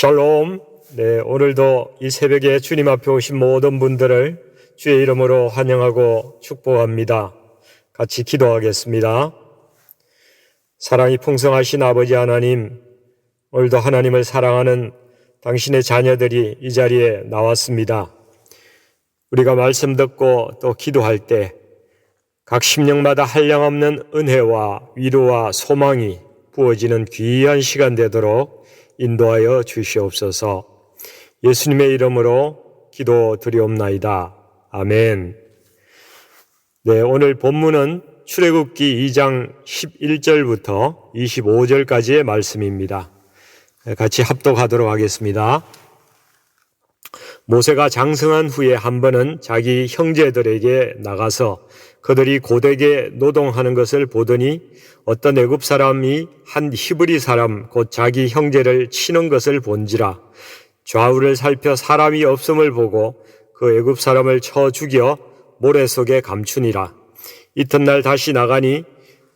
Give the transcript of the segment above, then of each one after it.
샬롬. 네, 오늘도 이 새벽에 주님 앞에 오신 모든 분들을 주의 이름으로 환영하고 축복합니다. 같이 기도하겠습니다. 사랑이 풍성하신 아버지 하나님, 오늘도 하나님을 사랑하는 당신의 자녀들이 이 자리에 나왔습니다. 우리가 말씀 듣고 또 기도할 때 각 심령마다 한량없는 은혜와 위로와 소망이 부어지는 귀한 시간 되도록 인도하여 주시옵소서 예수님의 이름으로 기도 드리옵나이다. 아멘. 네, 오늘 본문은 출애굽기 2장 11절부터 25절까지의 말씀입니다. 같이 합독하도록 하겠습니다. 모세가 장성한 후에 한 번은 자기 형제들에게 나가서 그들이 고되게 노동하는 것을 보더니 어떤 애굽 사람이 한 히브리 사람 곧 자기 형제를 치는 것을 본지라 좌우를 살펴 사람이 없음을 보고 그 애굽 사람을 쳐 죽여 모래 속에 감추니라. 이튿날 다시 나가니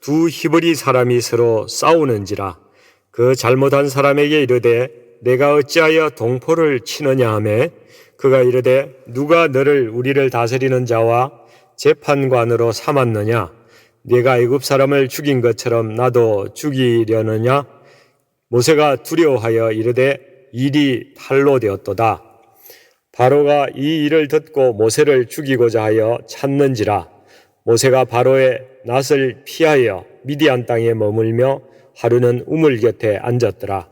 두 히브리 사람이 서로 싸우는지라 그 잘못한 사람에게 이르되 내가 어찌하여 동포를 치느냐 하매 그가 이르되 누가 너를 우리를 다스리는 자와 재판관으로 삼았느냐? 네가 애굽 사람을 죽인 것처럼 나도 죽이려느냐? 모세가 두려워하여 이르되 일이 탈로 되었도다. 바로가 이 일을 듣고 모세를 죽이고자 하여 찾는지라. 모세가 바로의 낯을 피하여 미디안 땅에 머물며 하루는 우물 곁에 앉았더라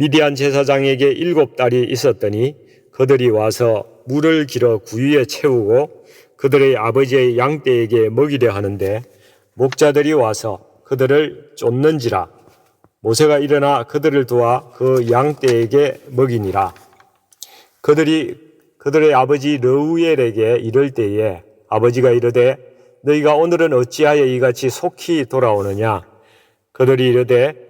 미디안 제사장에게 일곱 딸이 있었더니 그들이 와서 물을 길어 구유에 채우고 그들의 아버지의 양떼에게 먹이려 하는데 목자들이 와서 그들을 쫓는지라. 모세가 일어나 그들을 도와 그 양떼에게 먹이니라. 그들이 그들의 아버지 르우엘에게 이를 때에 아버지가 이르되 너희가 오늘은 어찌하여 이같이 속히 돌아오느냐? 그들이 이르되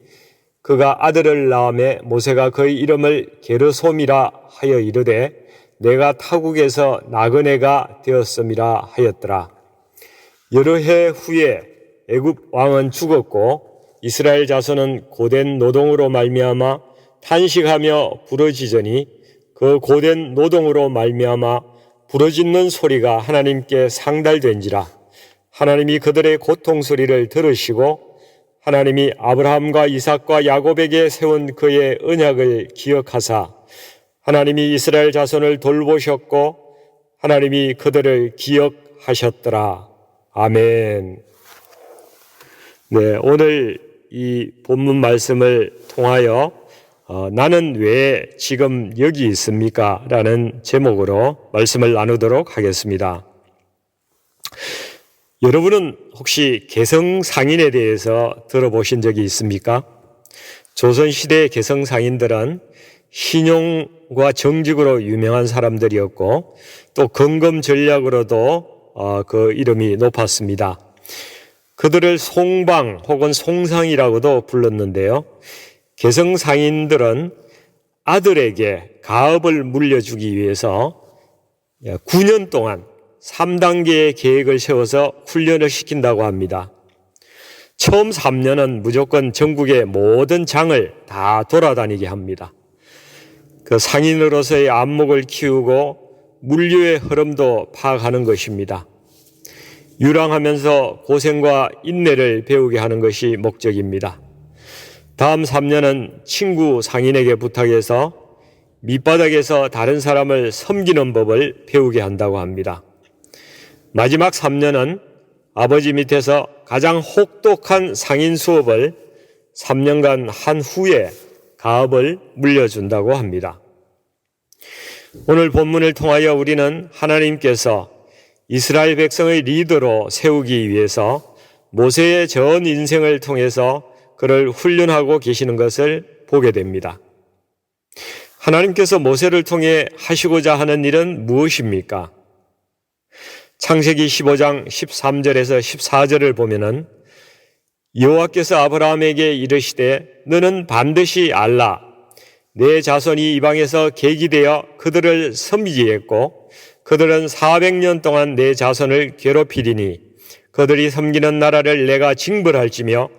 그가 아들을 낳음에 모세가 그의 이름을 게르솜이라 하여 이르되 내가 타국에서 나그네가 되었음이라 하였더라. 여러 해 후에 애굽 왕은 죽었고 이스라엘 자손은 고된 노동으로 말미암아 탄식하며 부러지더니 그 고된 노동으로 말미암아 부러짓는 소리가 하나님께 상달된지라 하나님이 그들의 고통 소리를 들으시고 하나님이 아브라함과 이삭과 야곱에게 세운 그의 언약을 기억하사 하나님이 이스라엘 자손을 돌보셨고 하나님이 그들을 기억하셨더라. 아멘. 네, 오늘 이 본문 말씀을 통하여 어, 나는 왜 지금 여기 있습니까? 라는 제목으로 말씀을 나누도록 하겠습니다. 여러분은 혹시 개성상인에 대해서 들어보신 적이 있습니까? 조선시대 개성상인들은 신용과 정직으로 유명한 사람들이었고 또 건금 전략으로도 어, 그 이름이 높았습니다. 그들을 송방 혹은 송상이라고도 불렀는데요. 개성상인들은 아들에게 가업을 물려주기 위해서 9년 동안 3단계의 계획을 세워서 훈련을 시킨다고 합니다. 처음 3년은 무조건 전국의 모든 장을 다 돌아다니게 합니다. 그 상인으로서의 안목을 키우고 물류의 흐름도 파악하는 것입니다. 유랑하면서 고생과 인내를 배우게 하는 것이 목적입니다. 다음 3년은 친구 상인에게 부탁해서 밑바닥에서 다른 사람을 섬기는 법을 배우게 한다고 합니다. 마지막 3년은 아버지 밑에서 가장 혹독한 상인 수업을 3년간 한 후에 가업을 물려준다고 합니다. 오늘 본문을 통하여 우리는 하나님께서 이스라엘 백성의 리더로 세우기 위해서 모세의 전 인생을 통해서 그를 훈련하고 계시는 것을 보게 됩니다. 하나님께서 모세를 통해 하시고자 하는 일은 무엇입니까? 창세기 15장 13절에서 14절을 보면은 여호와께서 아브라함에게 이르시되 너는 반드시 알라 내 자손이 이방에서 계기되어 그들을 섬기겠고 그들은 400년 동안 내 자손을 괴롭히리니 그들이 섬기는 나라를 내가 징벌할지며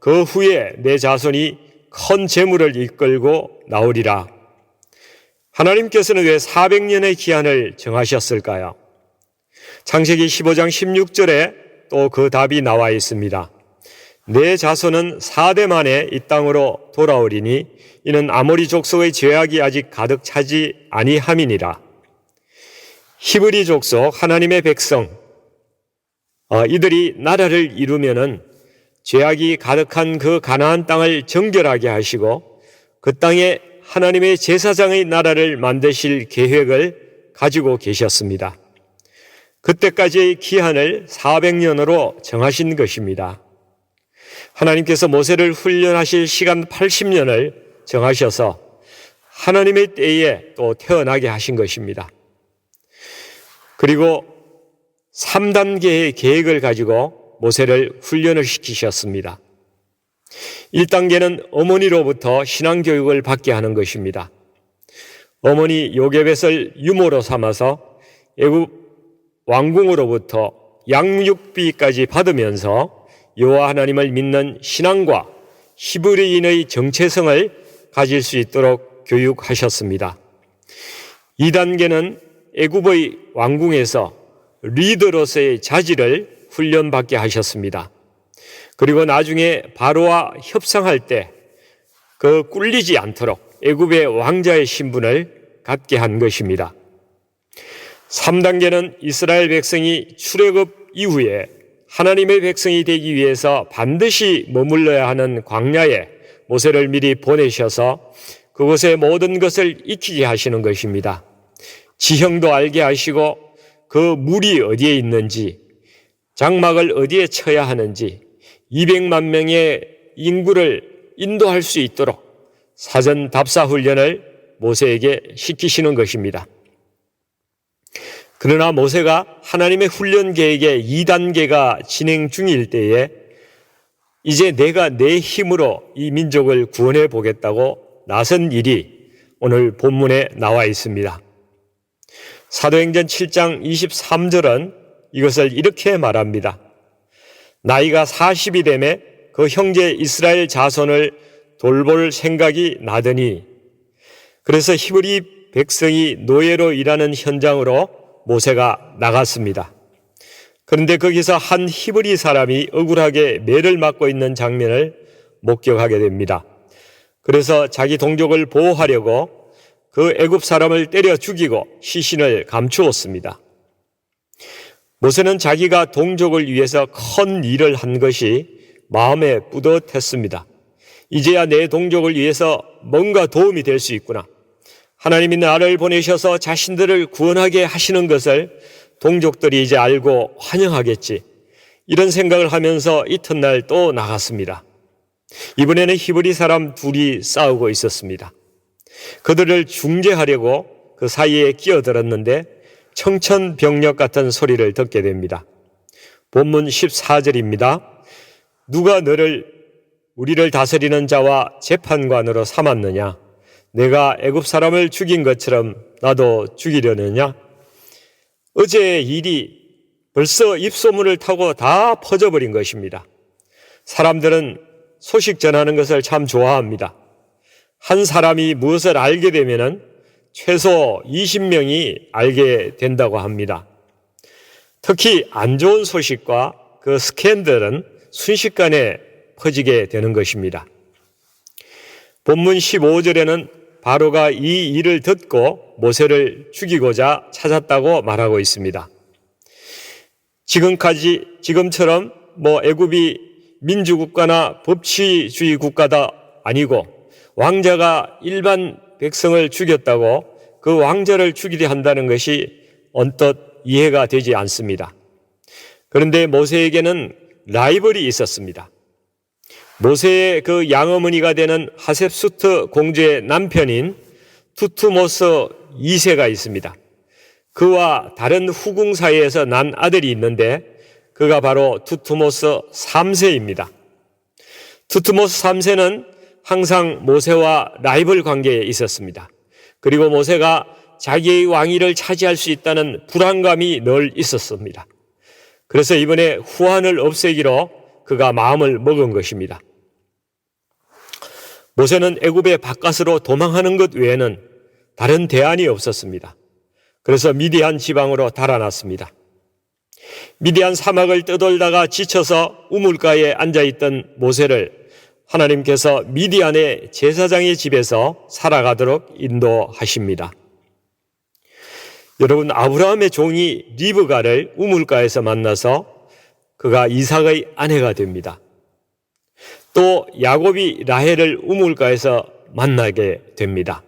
그 후에 내 자손이 큰 재물을 이끌고 나오리라. 하나님께서는 왜 400년의 기한을 정하셨을까요? 창세기 15장 16절에 또 그 답이 나와 있습니다. 내 자손은 4대 만에 이 땅으로 돌아오리니 이는 아모리 족속의 죄악이 아직 가득 차지 아니함이니라. 히브리 족속 하나님의 백성 어, 이들이 나라를 이루면은 죄악이 가득한 그 가나안 땅을 정결하게 하시고 그 땅에 하나님의 제사장의 나라를 만드실 계획을 가지고 계셨습니다. 그때까지의 기한을 400년으로 정하신 것입니다. 하나님께서 모세를 훈련하실 시간 80년을 정하셔서 하나님의 때에 또 태어나게 하신 것입니다. 그리고 3단계의 계획을 가지고 모세를 훈련을 시키셨습니다. 1단계는 어머니로부터 신앙교육을 받게 하는 것입니다. 어머니 요괴벳을 유모로 삼아서 애굽 왕궁으로부터 양육비까지 받으면서 여호와 하나님을 믿는 신앙과 히브리인의 정체성을 가질 수 있도록 교육하셨습니다. 2단계는 애굽의 왕궁에서 리더로서의 자질을 훈련받게 하셨습니다. 그리고 나중에 바로와 협상할 때 그 꿀리지 않도록 애굽의 왕자의 신분을 갖게 한 것입니다. 3단계는 이스라엘 백성이 출애굽 이후에 하나님의 백성이 되기 위해서 반드시 머물러야 하는 광야에 모세를 미리 보내셔서 그곳의 모든 것을 익히게 하시는 것입니다. 지형도 알게 하시고 그 물이 어디에 있는지 장막을 어디에 쳐야 하는지 200만 명의 인구를 인도할 수 있도록 사전 답사 훈련을 모세에게 시키시는 것입니다. 그러나 모세가 하나님의 훈련 계획의 2단계가 진행 중일 때에 이제 내가 내 힘으로 이 민족을 구원해 보겠다고 나선 일이 오늘 본문에 나와 있습니다. 사도행전 7장 23절은 이것을 이렇게 말합니다. 나이가 40이 되매 그 형제 이스라엘 자손을 돌볼 생각이 나더니 그래서 히브리 백성이 노예로 일하는 현장으로 모세가 나갔습니다. 그런데 거기서 한 히브리 사람이 억울하게 매를 맞고 있는 장면을 목격하게 됩니다. 그래서 자기 동족을 보호하려고 그 애굽 사람을 때려 죽이고 시신을 감추었습니다. 모세는 자기가 동족을 위해서 큰 일을 한 것이 마음에 뿌듯했습니다. 이제야 내 동족을 위해서 뭔가 도움이 될 수 있구나. 하나님이 나를 보내셔서 자신들을 구원하게 하시는 것을 동족들이 이제 알고 환영하겠지. 이런 생각을 하면서 이튿날 또 나갔습니다. 이번에는 히브리 사람 둘이 싸우고 있었습니다. 그들을 중재하려고 그 사이에 끼어들었는데 청천벽력 같은 소리를 듣게 됩니다. 본문 14절입니다. 누가 너를 우리를 다스리는 자와 재판관으로 삼았느냐? 내가 애굽 사람을 죽인 것처럼 나도 죽이려느냐? 어제의 일이 벌써 입소문을 타고 다 퍼져버린 것입니다. 사람들은 소식 전하는 것을 참 좋아합니다. 한 사람이 무엇을 알게 되면은 최소 20명이 알게 된다고 합니다. 특히 안 좋은 소식과 그 스캔들은 순식간에 퍼지게 되는 것입니다. 본문 15절에는 바로가 이 일을 듣고 모세를 죽이고자 찾았다고 말하고 있습니다. 지금까지 지금처럼 뭐 애굽이 민주국가나 법치주의 국가다 아니고 왕자가 일반 백성을 죽였다고 그 왕자를 죽이려 한다는 것이 언뜻 이해가 되지 않습니다. 그런데 모세에게는 라이벌이 있었습니다. 모세의 그 양어머니가 되는 하셉수트 공주의 남편인 투투모스 2세가 있습니다. 그와 다른 후궁 사이에서 난 아들이 있는데 그가 바로 투투모스 3세입니다. 투투모스 3세는 항상 모세와 라이벌 관계에 있었습니다. 그리고 모세가 자기의 왕위를 차지할 수 있다는 불안감이 늘 있었습니다. 그래서 이번에 후한을 없애기로 그가 마음을 먹은 것입니다. 모세는 애굽의 바깥으로 도망하는 것 외에는 다른 대안이 없었습니다. 그래서 미디안 지방으로 달아났습니다. 미디안 사막을 떠돌다가 지쳐서 우물가에 앉아 있던 모세를 하나님께서 미디안의 제사장의 집에서 살아가도록 인도하십니다. 여러분 아브라함의 종이 리브가를 우물가에서 만나서 그가 이삭의 아내가 됩니다. 또 야곱이 라헬을 우물가에서 만나게 됩니다.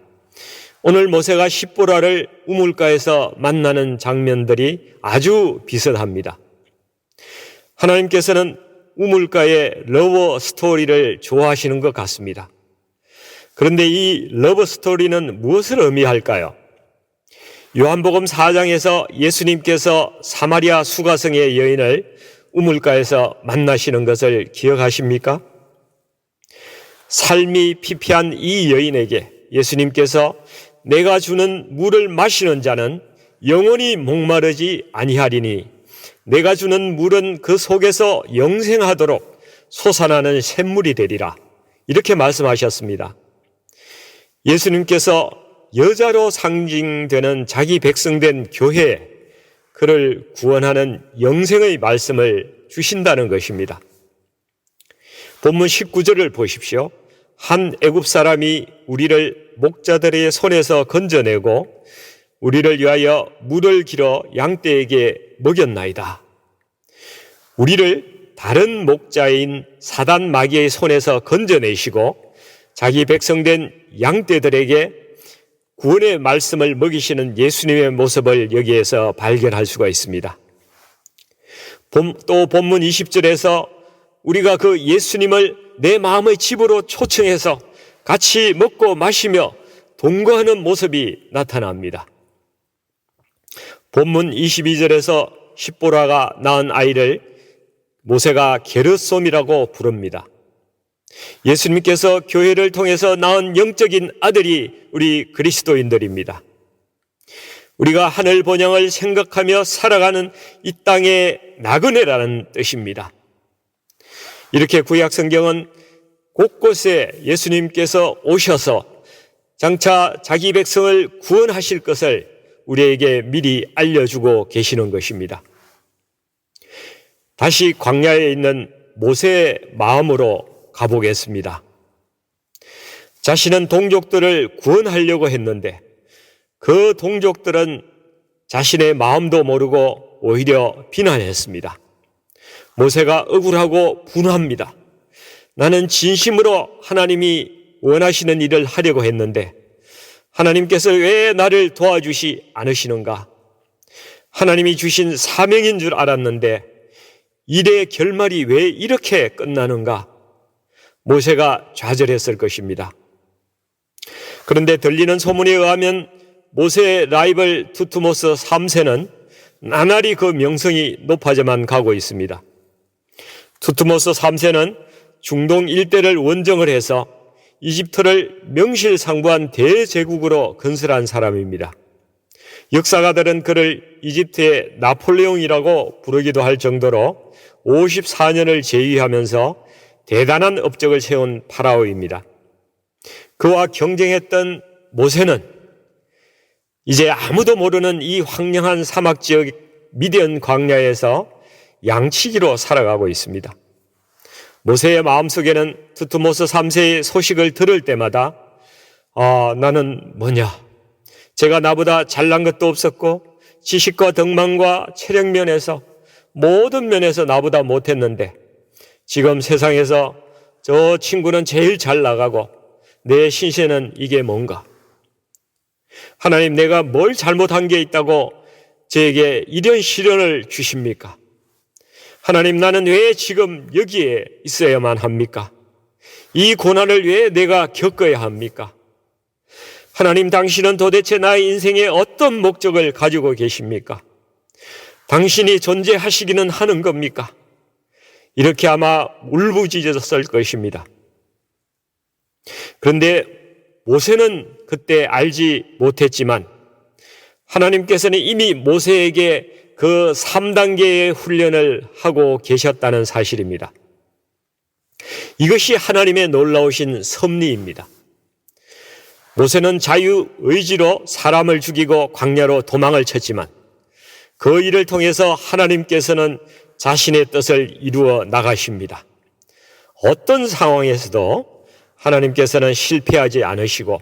오늘 모세가 십보라를 우물가에서 만나는 장면들이 아주 비슷합니다. 하나님께서는 우물가의 러버 스토리를 좋아하시는 것 같습니다. 그런데 이 러버 스토리는 무엇을 의미할까요? 요한복음 4장에서 예수님께서 사마리아 수가성의 여인을 우물가에서 만나시는 것을 기억하십니까? 삶이 피폐한 이 여인에게 예수님께서 내가 주는 물을 마시는 자는 영원히 목마르지 아니하리니 내가 주는 물은 그 속에서 영생하도록 솟아나는 샘물이 되리라. 이렇게 말씀하셨습니다. 예수님께서 여자로 상징되는 자기 백성된 교회, 그를 구원하는 영생의 말씀을 주신다는 것입니다. 본문 19절을 보십시오. 한 애굽 사람이 우리를 목자들의 손에서 건져내고 우리를 위하여 물을 길어 양떼에게 먹였나이다. 우리를 다른 목자인 사단 마귀의 손에서 건져내시고 자기 백성된 양떼들에게 구원의 말씀을 먹이시는 예수님의 모습을 여기에서 발견할 수가 있습니다. 또 본문 20절에서 우리가 그 예수님을 내 마음의 집으로 초청해서 같이 먹고 마시며 동거하는 모습이 나타납니다. 본문 22절에서 십보라가 낳은 아이를 모세가 게르솜이라고 부릅니다. 예수님께서 교회를 통해서 낳은 영적인 아들이 우리 그리스도인들입니다. 우리가 하늘 번영을 생각하며 살아가는 이 땅의 나그네라는 뜻입니다. 이렇게 구약 성경은 곳곳에 예수님께서 오셔서 장차 자기 백성을 구원하실 것을 우리에게 미리 알려주고 계시는 것입니다. 다시 광야에 있는 모세의 마음으로 가보겠습니다. 자신은 동족들을 구원하려고 했는데 그 동족들은 자신의 마음도 모르고 오히려 비난했습니다. 모세가 억울하고 분합니다. 나는 진심으로 하나님이 원하시는 일을 하려고 했는데 하나님께서 왜 나를 도와주시 않으시는가? 하나님이 주신 사명인 줄 알았는데 일의 결말이 왜 이렇게 끝나는가? 모세가 좌절했을 것입니다. 그런데 들리는 소문에 의하면 모세의 라이벌 투투모스 3세는 나날이 그 명성이 높아져만 가고 있습니다. 투투모스 3세는 중동 일대를 원정을 해서 이집트를 명실상부한 대제국으로 건설한 사람입니다. 역사가들은 그를 이집트의 나폴레옹이라고 부르기도 할 정도로 54년을 제위하면서 대단한 업적을 세운 파라오입니다. 그와 경쟁했던 모세는 이제 아무도 모르는 이 황량한 사막 지역 미디언 광야에서 양치기로 살아가고 있습니다. 모세의 마음속에는 투투모스 3세의 소식을 들을 때마다 아, 나는 뭐냐? 제가 나보다 잘난 것도 없었고 지식과 덕망과 체력 면에서 모든 면에서 나보다 못했는데 지금 세상에서 저 친구는 제일 잘 나가고 내 신세는 이게 뭔가? 하나님 내가 뭘 잘못한 게 있다고 저에게 이런 시련을 주십니까? 하나님 나는 왜 지금 여기에 있어야만 합니까? 이 고난을 왜 내가 겪어야 합니까? 하나님 당신은 도대체 나의 인생에 어떤 목적을 가지고 계십니까? 당신이 존재하시기는 하는 겁니까? 이렇게 아마 울부짖었을 것입니다. 그런데 모세는 그때 알지 못했지만 하나님께서는 이미 모세에게 그 3단계의 훈련을 하고 계셨다는 사실입니다. 이것이 하나님의 놀라우신 섭리입니다. 모세는 자유 의지로 사람을 죽이고 광야로 도망을 쳤지만 그 일을 통해서 하나님께서는 자신의 뜻을 이루어 나가십니다. 어떤 상황에서도 하나님께서는 실패하지 않으시고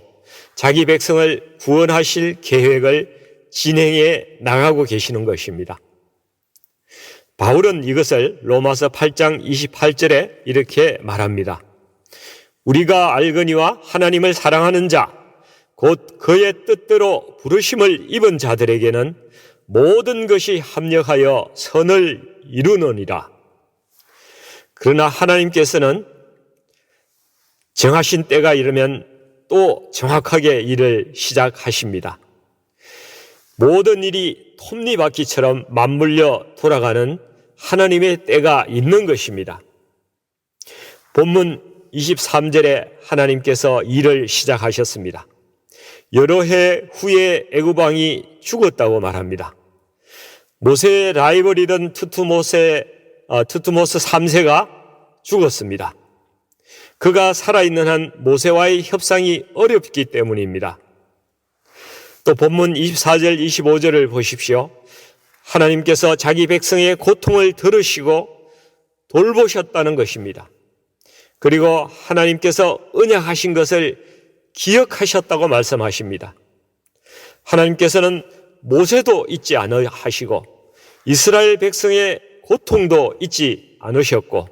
자기 백성을 구원하실 계획을 진행해 나가고 계시는 것입니다. 바울은 이것을 로마서 8장 28절에 이렇게 말합니다. 우리가 알거니와 하나님을 사랑하는 자, 곧 그의 뜻대로 부르심을 입은 자들에게는 모든 것이 합력하여 선을 이루느니라. 그러나 하나님께서는 정하신 때가 이르면 또 정확하게 일을 시작하십니다. 모든 일이 톱니바퀴처럼 맞물려 돌아가는 하나님의 때가 있는 것입니다. 본문 23절에 하나님께서 일을 시작하셨습니다. 여러 해 후에 애굽왕이 죽었다고 말합니다. 모세의 라이벌이던 투투모세, 어, 투투모스 3세가 죽었습니다. 그가 살아있는 한 모세와의 협상이 어렵기 때문입니다. 또 본문 24절, 25절을 보십시오. 하나님께서 자기 백성의 고통을 들으시고 돌보셨다는 것입니다. 그리고 하나님께서 은약하신 것을 기억하셨다고 말씀하십니다. 하나님께서는 모세도 잊지 않으시고 이스라엘 백성의 고통도 잊지 않으셨고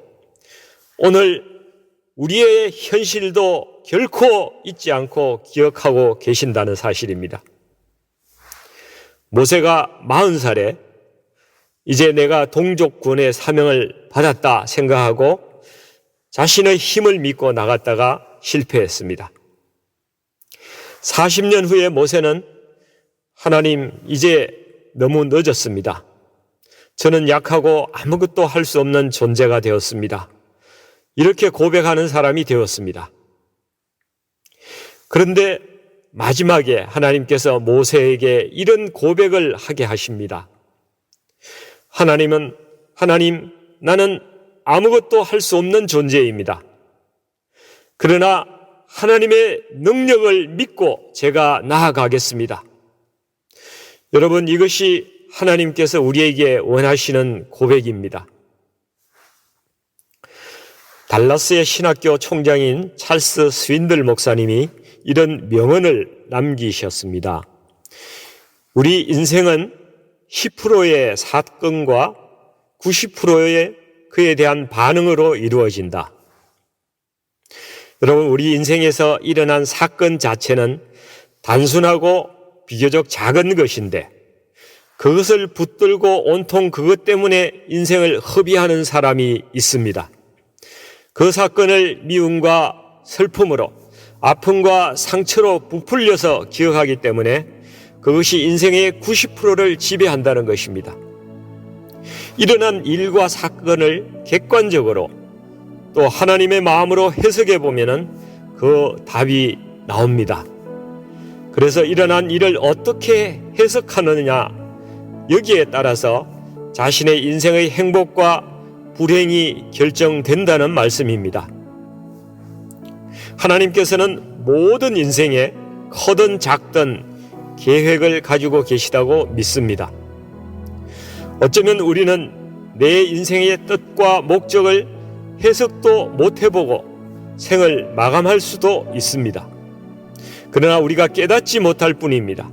오늘 우리의 현실도 결코 잊지 않고 기억하고 계신다는 사실입니다. 모세가 40살에 이제 내가 동족군의 사명을 받았다 생각하고 자신의 힘을 믿고 나갔다가 실패했습니다. 40년 후에 모세는 하나님 이제 너무 늦었습니다. 저는 약하고 아무것도 할 수 없는 존재가 되었습니다. 이렇게 고백하는 사람이 되었습니다. 그런데 마지막에 하나님께서 모세에게 이런 고백을 하게 하십니다. 하나님은, 하나님, 나는 아무것도 할 수 없는 존재입니다. 그러나 하나님의 능력을 믿고 제가 나아가겠습니다. 여러분, 이것이 하나님께서 우리에게 원하시는 고백입니다. 달라스의 신학교 총장인 찰스 스윈들 목사님이 이런 명언을 남기셨습니다. 우리 인생은 10%의 사건과 90%의 그에 대한 반응으로 이루어진다. 여러분, 우리 인생에서 일어난 사건 자체는 단순하고 비교적 작은 것인데 그것을 붙들고 온통 그것 때문에 인생을 허비하는 사람이 있습니다. 그 사건을 미움과 슬픔으로 아픔과 상처로 부풀려서 기억하기 때문에 그것이 인생의 90%를 지배한다는 것입니다. 일어난 일과 사건을 객관적으로 또 하나님의 마음으로 해석해 보면은 그 답이 나옵니다. 그래서 일어난 일을 어떻게 해석하느냐 여기에 따라서 자신의 인생의 행복과 불행이 결정된다는 말씀입니다. 하나님께서는 모든 인생에 커든 작든 계획을 가지고 계시다고 믿습니다. 어쩌면 우리는 내 인생의 뜻과 목적을 해석도 못 해보고 생을 마감할 수도 있습니다. 그러나 우리가 깨닫지 못할 뿐입니다.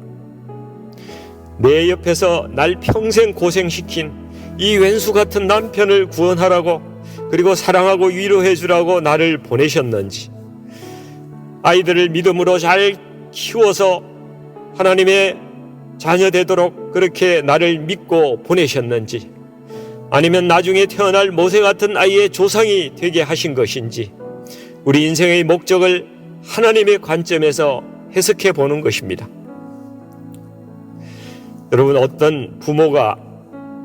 내 옆에서 날 평생 고생시킨 이 왼수 같은 남편을 구원하라고 그리고 사랑하고 위로해 주라고 나를 보내셨는지 아이들을 믿음으로 잘 키워서 하나님의 자녀 되도록 그렇게 나를 믿고 보내셨는지 아니면 나중에 태어날 모세 같은 아이의 조상이 되게 하신 것인지 우리 인생의 목적을 하나님의 관점에서 해석해 보는 것입니다. 여러분 어떤 부모가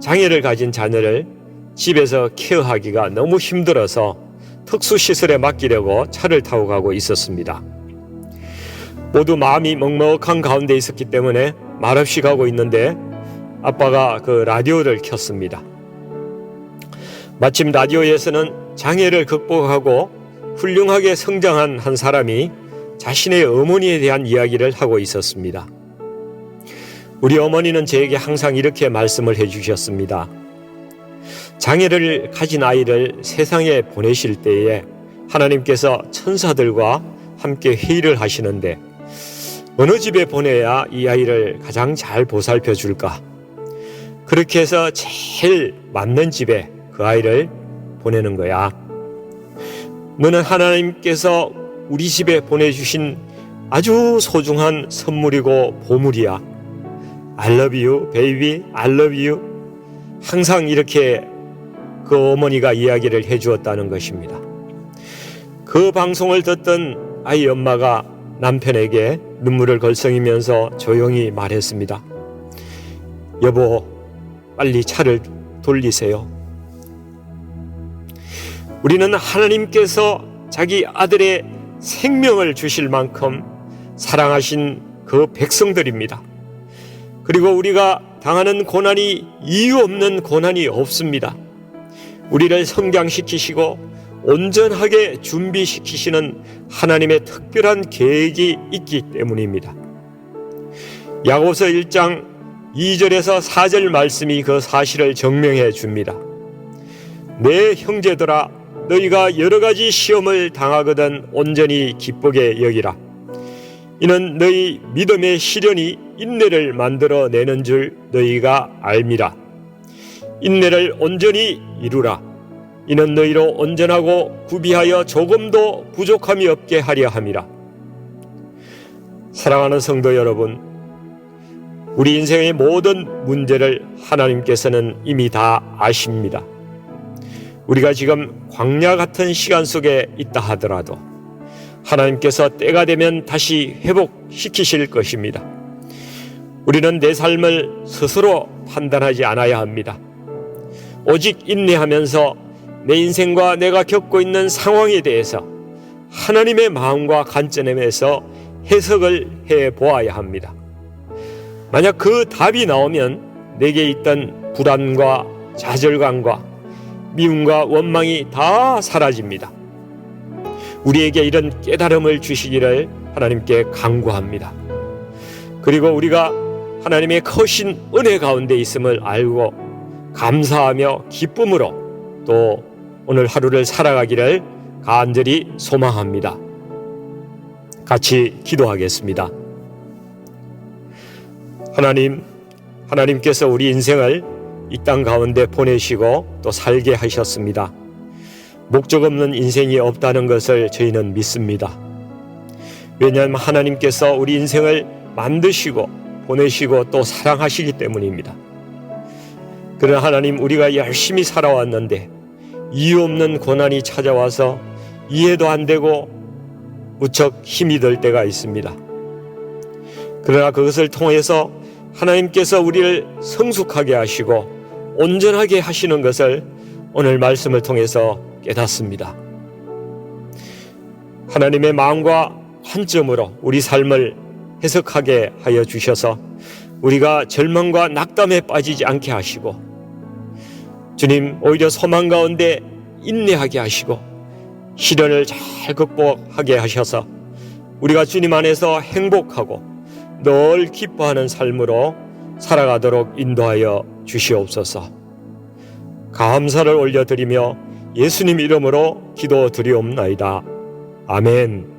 장애를 가진 자녀를 집에서 케어하기가 너무 힘들어서 특수시설에 맡기려고 차를 타고 가고 있었습니다. 모두 마음이 먹먹한 가운데 있었기 때문에 말없이 가고 있는데 아빠가 그 라디오를 켰습니다. 마침 라디오에서는 장애를 극복하고 훌륭하게 성장한 한 사람이 자신의 어머니에 대한 이야기를 하고 있었습니다. 우리 어머니는 저에게 항상 이렇게 말씀을 해주셨습니다. 장애를 가진 아이를 세상에 보내실 때에 하나님께서 천사들과 함께 회의를 하시는데 어느 집에 보내야 이 아이를 가장 잘 보살펴 줄까? 그렇게 해서 제일 맞는 집에 그 아이를 보내는 거야. 너는 하나님께서 우리 집에 보내주신 아주 소중한 선물이고 보물이야. I love you, baby. I love you. 항상 이렇게 그 어머니가 이야기를 해주었다는 것입니다. 그 방송을 듣던 아이 엄마가 남편에게 눈물을 걸성이면서 조용히 말했습니다. 여보, 빨리 차를 돌리세요. 우리는 하나님께서 자기 아들의 생명을 주실 만큼 사랑하신 그 백성들입니다. 그리고 우리가 당하는 고난이 이유 없는 고난이 없습니다. 우리를 성장시키시고 온전하게 준비시키시는 하나님의 특별한 계획이 있기 때문입니다. 야고보서 1장 2절에서 4절 말씀이 그 사실을 증명해 줍니다. 내 형제들아 너희가 여러 가지 시험을 당하거든 온전히 기쁘게 여기라. 이는 너희 믿음의 시련이 인내를 만들어 내는 줄 너희가 알미라. 인내를 온전히 이루라. 이는 너희로 온전하고 구비하여 조금도 부족함이 없게 하려 함이라. 사랑하는 성도 여러분, 우리 인생의 모든 문제를 하나님께서는 이미 다 아십니다. 우리가 지금 광야 같은 시간 속에 있다 하더라도 하나님께서 때가 되면 다시 회복시키실 것입니다. 우리는 내 삶을 스스로 판단하지 않아야 합니다. 오직 인내하면서 내 인생과 내가 겪고 있는 상황에 대해서 하나님의 마음과 관점에서 해석을 해 보아야 합니다. 만약 그 답이 나오면 내게 있던 불안과 좌절감과 미움과 원망이 다 사라집니다. 우리에게 이런 깨달음을 주시기를 하나님께 강구합니다. 그리고 우리가 하나님의 크신 은혜 가운데 있음을 알고 감사하며 기쁨으로 또 오늘 하루를 살아가기를 간절히 소망합니다. 같이 기도하겠습니다. 하나님, 하나님께서 우리 인생을 이 땅 가운데 보내시고 또 살게 하셨습니다. 목적 없는 인생이 없다는 것을 저희는 믿습니다. 왜냐하면 하나님께서 우리 인생을 만드시고 보내시고 또 사랑하시기 때문입니다. 그러나 하나님 우리가 열심히 살아왔는데 이유 없는 고난이 찾아와서 이해도 안 되고 무척 힘이 들 때가 있습니다. 그러나 그것을 통해서 하나님께서 우리를 성숙하게 하시고 온전하게 하시는 것을 오늘 말씀을 통해서 깨닫습니다. 하나님의 마음과 관점으로 우리 삶을 해석하게 하여 주셔서 우리가 절망과 낙담에 빠지지 않게 하시고 주님 오히려 소망 가운데 인내하게 하시고 시련을 잘 극복하게 하셔서 우리가 주님 안에서 행복하고 늘 기뻐하는 삶으로 살아가도록 인도하여 주시옵소서. 감사를 올려드리며 예수님 이름으로 기도 드리옵나이다. 아멘.